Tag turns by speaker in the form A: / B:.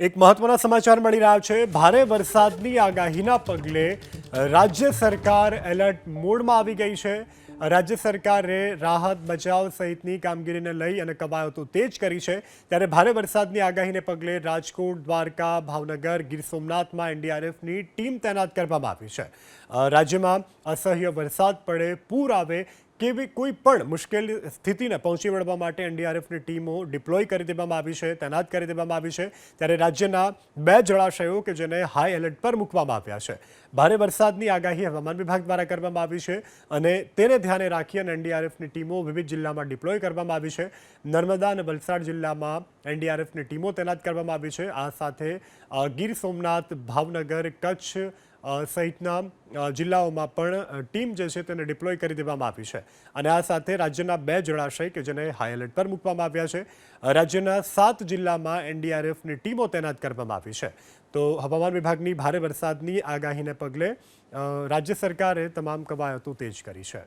A: એક મહત્વના સમાચાર મળી રહ્યા છે. ભારે વરસાદની આગાહીના પગલે રાજ્ય સરકાર એલર્ટ મોડમાં આવી ગઈ છે. રાજ્ય સરકારે રાહત, બચાવ સહિતની કામગીરીને લઈ અને કવાયતો તેજ કરી છે. ત્યારે ભારે વરસાદની આગાહીને પગલે રાજકોટ, દ્વારકા, ભાવનગર, ગીર સોમનાથમાં એનડીઆરએફની ટીમ તૈનાત કરવામાં આવી છે. રાજ્યમાં અસહ્ય વરસાદ પડે, પૂર આવે કેવી કોઈ પણ મુશ્કેલ સ્થિતિને પહોંચી વળવા માટે એનડીઆરએફની ટીમો ડિપ્લોય કરી દેવામાં આવી છે, તૈનાત કરી દેવામાં આવી છે. ત્યારે રાજ્યના બે જળાશયો કે જેને હાઈ એલર્ટ પર મૂકવામાં આવ્યા છે. ભારે વરસાદની આગાહી હવામાન વિભાગ દ્વારા કરવામાં આવી છે અને તેને ધ્યાને રાખી અને એનડીઆરએફની ટીમો વિવિધ જિલ્લામાં ડિપ્લોય કરવામાં આવી છે. નર્મદા અને વલસાડ જિલ્લામાં એનડીઆરએફની ટીમો તૈનાત કરવામાં આવી છે. આ સાથે ગીર સોમનાથ, ભાવનગર, કચ્છ સહિતના જિલ્લાઓમાં પણ ટીમ જે છે તેને ડિપ્લોય કરી દેવામાં આવી છે. અને આ સાથે રાજ્યના બે જળાશય કે જેને હાઈ એલર્ટ પર મૂકવામાં આવ્યા છે, રાજ્યના સાત જિલ્લામાં એનડીઆરએફની ટીમો તૈનાત કરવામાં આવી છે. તો હવામાન વિભાગની ભારે વરસાદની આગાહીને પગલે રાજ્ય સરકારે તમામ કવાયતો તેજ કરી છે.